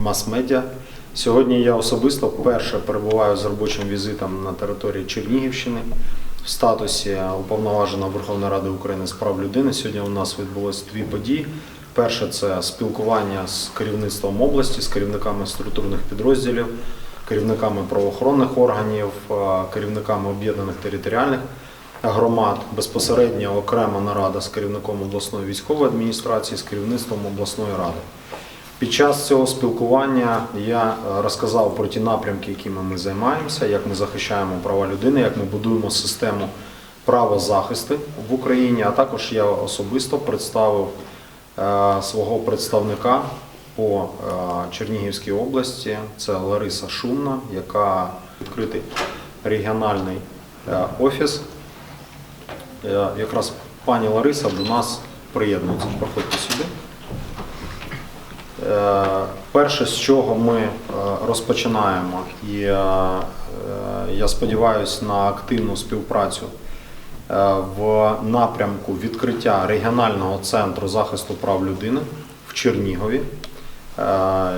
мас-медіа. Сьогодні я особисто вперше перебуваю з робочим візитом на території Чернігівщини в статусі уповноваженого Верховної Ради України з прав людини. Сьогодні у нас відбулось дві події. Перше це спілкування з керівництвом області, з керівниками структурних підрозділів, керівниками правоохоронних органів, керівниками об'єднаних територіальних громад. Безпосередньо окрема нарада з керівником обласної військової адміністрації, з керівництвом обласної ради. Під час цього спілкування я е, розказав про ті напрямки, якими ми займаємося, як ми захищаємо права людини, як ми будуємо систему правозахисту в Україні. А також я особисто представив е, свого представника по е, Чернігівській області. Це Лариса Шумна, яка відкритий регіональний офіс. Якраз пані Лариса до нас приєднується. Проходьте сюди. Е, Перше, з чого ми е, розпочинаємо, і е, я сподіваюся на активну співпрацю в напрямку відкриття регіонального центру захисту прав людини в Чернігові.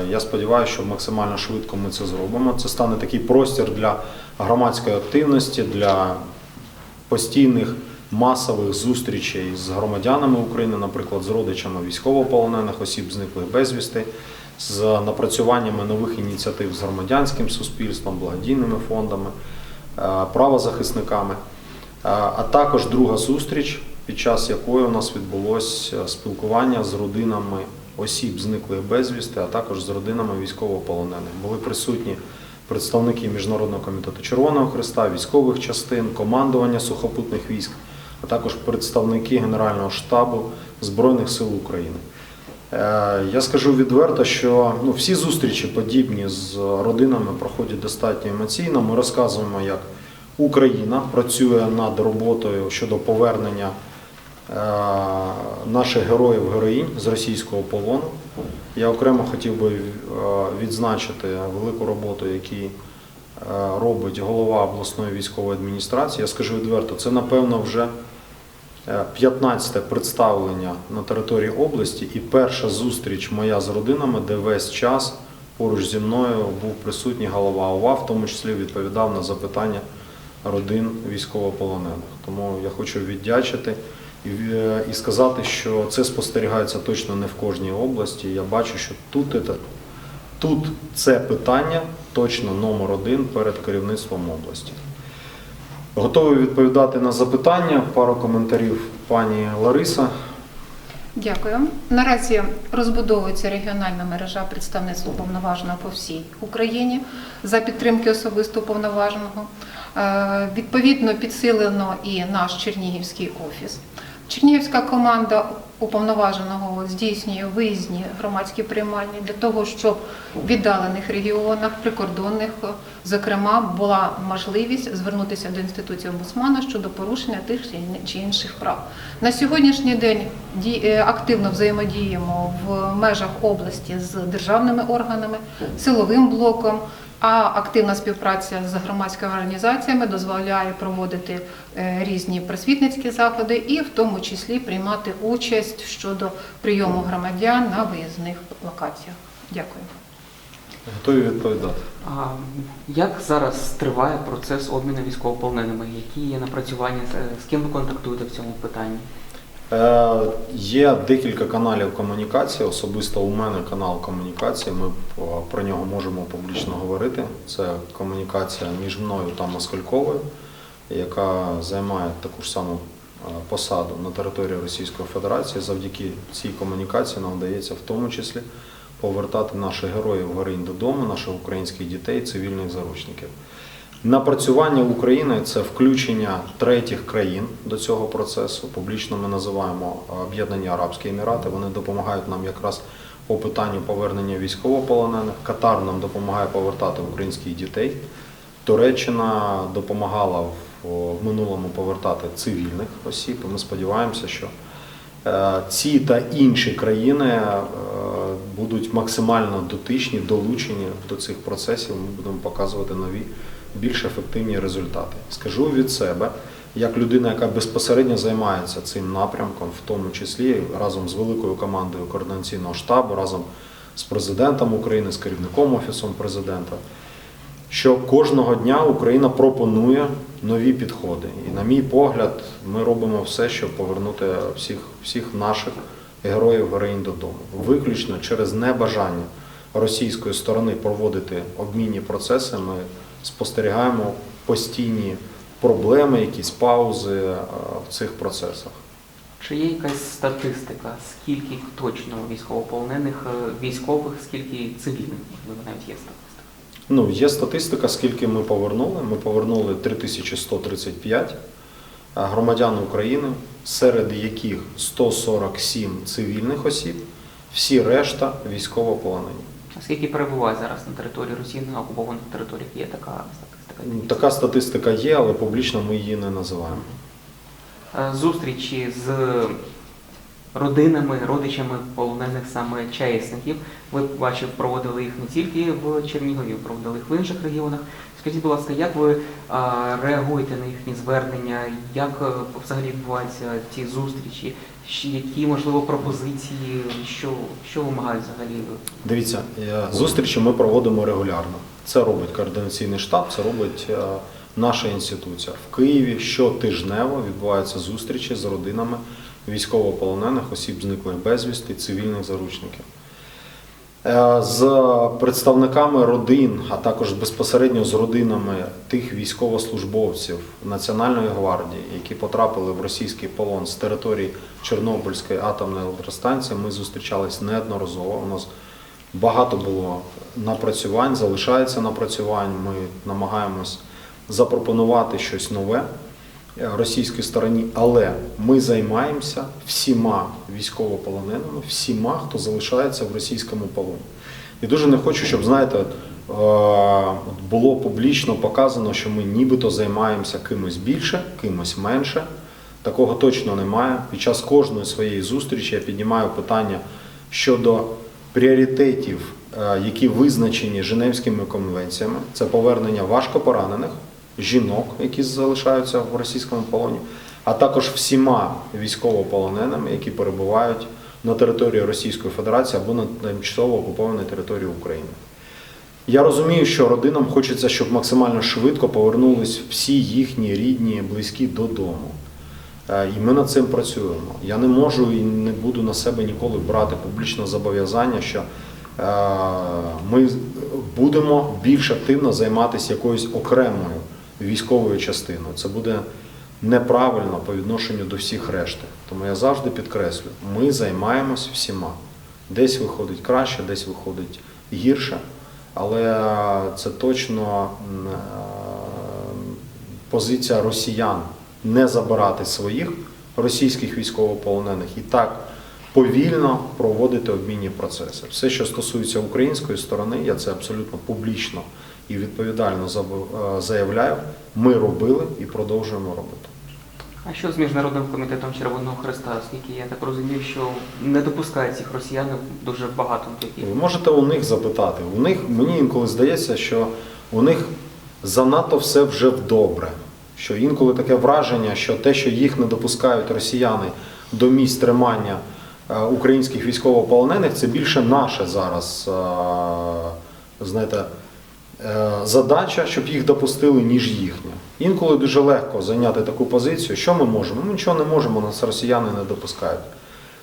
Я сподіваюся, що максимально швидко ми це зробимо. Це стане такий простір для громадської активності, для постійних масових зустрічей з громадянами України, наприклад, з родичами військовополонених осіб, зниклих безвісти, з напрацюваннями нових ініціатив з громадянським суспільством, благодійними фондами, е, правозахисниками. Е, А також друга зустріч, під час якої у нас відбулось е, спілкування з родинами осіб, зниклих безвісти, а також з родинами військовополонених. Були присутні представники Міжнародного комітету Червоного Христа, військових частин, командування сухопутних військ, а також представники Генерального штабу Збройних сил України. Е, Я скажу відверто, що ну, всі зустрічі подібні з родинами проходять достатньо емоційно. Ми розказуємо, як Україна працює над роботою щодо повернення е, наших героїв героїнь з російського полону. Я окремо хотів би е, відзначити велику роботу, яку робить голова обласної військової адміністрації. Я скажу відверто, це напевно вже 15-те представлення на території області і перша зустріч моя з родинами, де весь час поруч зі мною був присутній голова ОВА, в тому числі відповідав на запитання родин військовополонених. Тому я хочу віддячити і, е, сказати, що це спостерігається точно не в кожній області. Я бачу, що тут, це- тут це питання точно номер один перед керівництвом області. Готовий відповідати на запитання. Пару коментарів пані Лариса. Дякую. Наразі розбудовується регіональна мережа представництва уповноваженого по всій Україні за підтримки особисто уповноваженого. Е, Відповідно, підсилено і наш Чернігівський офіс. Чернігівська команда уповноваженого здійснює виїзні громадські приймальні для того, щоб в віддалених регіонах, прикордонних, зокрема, була можливість звернутися до інституції омбудсмана щодо порушення тих чи інших прав. На сьогоднішній день е, активно взаємодіємо в межах області з державними органами, силовим блоком. А активна співпраця з громадськими організаціями дозволяє проводити е, різні просвітницькі заходи і в тому числі приймати участь щодо прийому громадян на виїзних локаціях. Дякую. Готові відповідати. А як зараз триває процес обміну військовополоненими? Які є напрацювання? З- З ким ви контактуєте в цьому питанні? Е, Є декілька каналів комунікації. Особисто у мене канал комунікації. Ми е, про нього можемо публічно говорити. Це комунікація між мною та Москальковою, яка займає таку ж саму е, посаду на території Російської Федерації. Завдяки цій комунікації нам вдається в тому числі повертати наших героїв горинь додому, наших українських дітей, цивільних заручників. Напрацювання України це включення третіх країн до цього процесу. Публічно ми називаємо Об'єднані Арабські Емірати. Вони допомагають нам якраз по питанню повернення військовополонених. Катар нам допомагає повертати українських дітей. Туреччина допомагала в в минулому повертати цивільних осіб. І Ми сподіваємося, що е, ці та інші країни е, будуть максимально дотичні, долучені до цих процесів. Ми будемо показувати нові, більш ефективні результати. Скажу від себе, як людина, яка безпосередньо займається цим напрямком, в тому числі разом з великою командою координаційного штабу, разом з президентом України, з керівником Офісом президента, що кожного дня Україна пропонує нові підходи. І, на мій погляд, ми робимо все, щоб повернути всіх, всіх наших героїв героїнь додому. Виключно через небажання російської сторони проводити обмінні процеси. Ми спостерігаємо постійні проблеми, якісь паузи е, в цих процесах. Чи є якась статистика, скільки точно військовополонених е, військових, скільки цивільних, можливо, навіть є статистика? Ну, є статистика, скільки ми повернули. Ми повернули 3135 громадян України, серед яких 147 цивільних осіб, всі решта військовополонені. А скільки перебуває зараз на території Росії на окупованих територіях? Є така статистика? Така статистика є, але публічно ми її не називаємо. Е, Зустрічі з родинами, родичами полонених саме чаєсників. Ви бачив, проводили їх не тільки в Чернігові, проводили їх в інших регіонах. Скажіть, будь ласка, як ви реагуєте на їхні звернення? Як е, взагалі відбуваються ці зустрічі? Які можливо пропозиції? Що, що вимагають взагалі? Дивіться, е, зустрічі ми проводимо регулярно. Це робить координаційний штаб, це робить е, наша інституція. В Києві щотижнево відбуваються зустрічі з родинами військовополонених, осіб зниклих безвісти, цивільних заручників. Е, З представниками родин, а також безпосередньо з родинами тих військовослужбовців Національної гвардії, які потрапили в російський полон з території Чорнобильської атомної електростанції, ми зустрічались неодноразово. У нас багато було напрацювань, залишається напрацювань. Ми намагаємось запропонувати щось нове російській стороні, але ми займаємося всіма військовополоненими, всіма, хто залишається в російському полоні. І дуже не хочу, щоб знаєте, е, було публічно показано, що ми нібито займаємося кимось більше, кимось менше. Такого точно немає. Під час кожної своєї зустрічі я піднімаю питання щодо пріоритетів, е, які визначені Женевськими конвенціями. Це повернення важкопоранених, жінок, які залишаються в російському полоні, а також всіма військовополоненими, які перебувають на території Російської Федерації або на тимчасово окупованій території України. Я розумію, що родинам хочеться, щоб максимально швидко повернулись всі їхні рідні, близькі додому. Е, І ми над цим працюємо. Я не можу і не буду на себе ніколи брати публічне зобов'язання, що е, ми будемо більш активно займатися якоюсь окремою військовою частиною. Це буде неправильно по відношенню до всіх решти. Тому я завжди підкреслю, ми займаємось всіма. Десь виходить краще, десь виходить гірше, але це точно е, позиція росіян не забирати своїх російських військовополонених і так повільно проводити обмінні процеси. Все, що стосується української сторони, я це абсолютно публічно і відповідально е, заявляю. Ми робили і продовжуємо робити. А що з міжнародним комітетом Червоного Христа? Оскільки я так розумію, що не допускають цих росіян дуже багато таких. Ви можете у них запитати. У них мені інколи здається, що у них занадто все вже добре. Що інколи таке враження, що те, що їх не допускають росіяни до місць тримання українських військовополонених, це більше наше зараз, е, знаєте, е, задача, щоб їх допустили, ніж їхня. Інколи дуже легко зайняти таку позицію. Що ми можемо? Ми нічого не можемо, нас росіяни не допускають.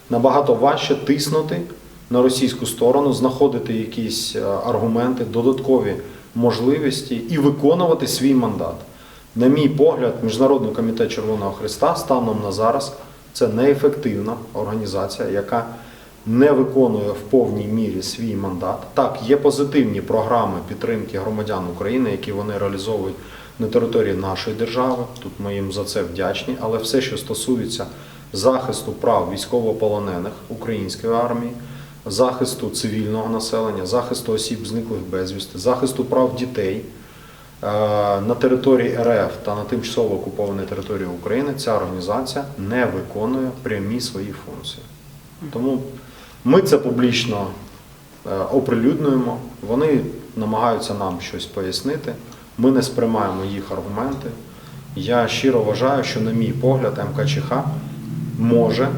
Набагато важче тиснути на російську сторону, знаходити якісь е, аргументи, додаткові можливості і виконувати свій мандат. На мій погляд, Міжнародний комітет Червоного Христа станом на зараз це неефективна організація, яка не виконує в повній мірі свій мандат. Так, є позитивні програми підтримки громадян України, які вони реалізовують на території нашої держави. Тут ми їм за це вдячні. Але все, що стосується захисту прав військовополонених української армії, захисту цивільного населення, захисту осіб зниклих безвісти, захисту прав дітей на території РФ та на тимчасово окупованій території України, ця організація не виконує прямі свої функції. Тому ми це публічно е, оприлюднюємо, вони намагаються нам щось пояснити. Ми не сприймаємо їх аргументи. Я щиро вважаю, що, на мій погляд, МКЧХ може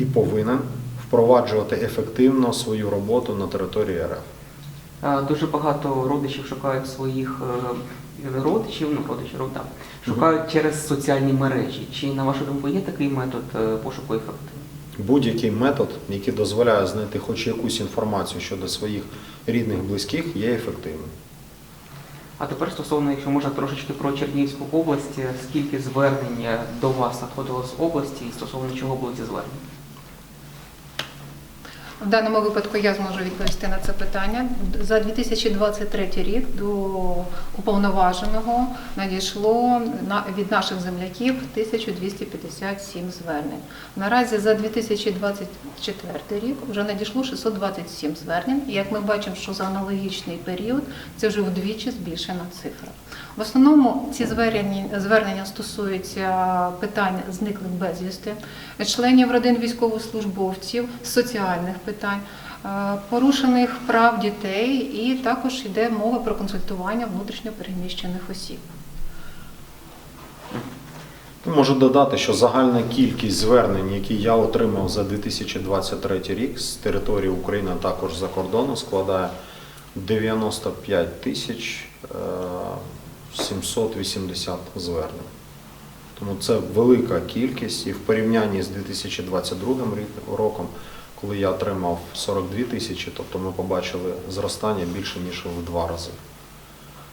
і повинен впроваджувати ефективно свою роботу на території РФ. Е, Дуже багато родичів шукають своїх е, родичів, ну родичів, да, шукають через соціальні мережі. Чи на вашу думку є такий метод е, пошуку ефекту? Будь-який метод, який дозволяє знайти хоч якусь інформацію щодо своїх рідних, близьких, є ефективним. А тепер стосовно, якщо можна трошечки про Чернігівську область, скільки звернень до вас надходило з області і стосовно чого були ці звернення? В даному випадку я зможу відповісти на це питання. За 2023 рік до уповноваженого надійшло на- від наших земляків 1257 звернень. Наразі за 2024 рік вже надійшло 627 звернень. І як ми бачимо, що за аналогічний період це вже вдвічі збільшена цифра. В основному ці звернення стосуються питань зниклих безвісти, членів родин військовослужбовців, соціальних питань, е, порушених прав дітей, і також йде мова про консультування внутрішньопереміщених осіб. Можу додати, що загальна кількість звернень, які я отримав за 2023 рік з території України, а також за кордону, складає 95 тисяч е, 780 звернень. Тому це велика кількість і в порівнянні з 2022 роком, коли я отримав 42 тисячі, тобто ми побачили зростання більше ніж в два рази.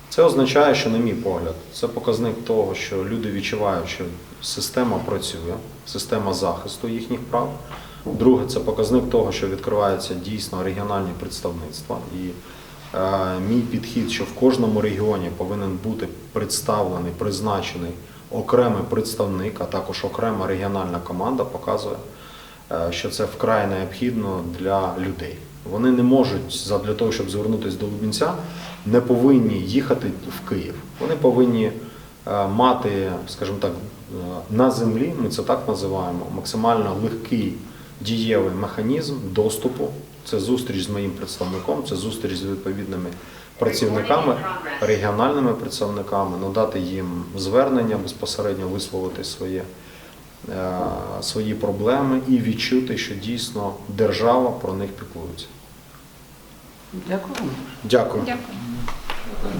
Це означає, що, на мій погляд, це показник того, що люди відчувають, що система працює, система захисту їхніх прав. Друге, це показник того, що відкриваються дійсно регіональні представництва. І е, мій підхід, що в кожному регіоні повинен бути представлений, призначений окремий представник, а також окрема регіональна команда, показує, що це вкрай необхідно для людей. Вони не можуть для того, щоб звернутися до Лубінця, не повинні їхати в Київ. Вони повинні е, мати, скажімо так, е, на землі, ми це так називаємо, максимально легкий дієвий механізм доступу. Це зустріч з моїм представником, це зустріч з відповідними працівниками, регіональними представниками, надати їм звернення, безпосередньо висловити своє, е, свої проблеми і відчути, що дійсно держава про них піклується. Дякую. Дякую. Дякую. Дякую.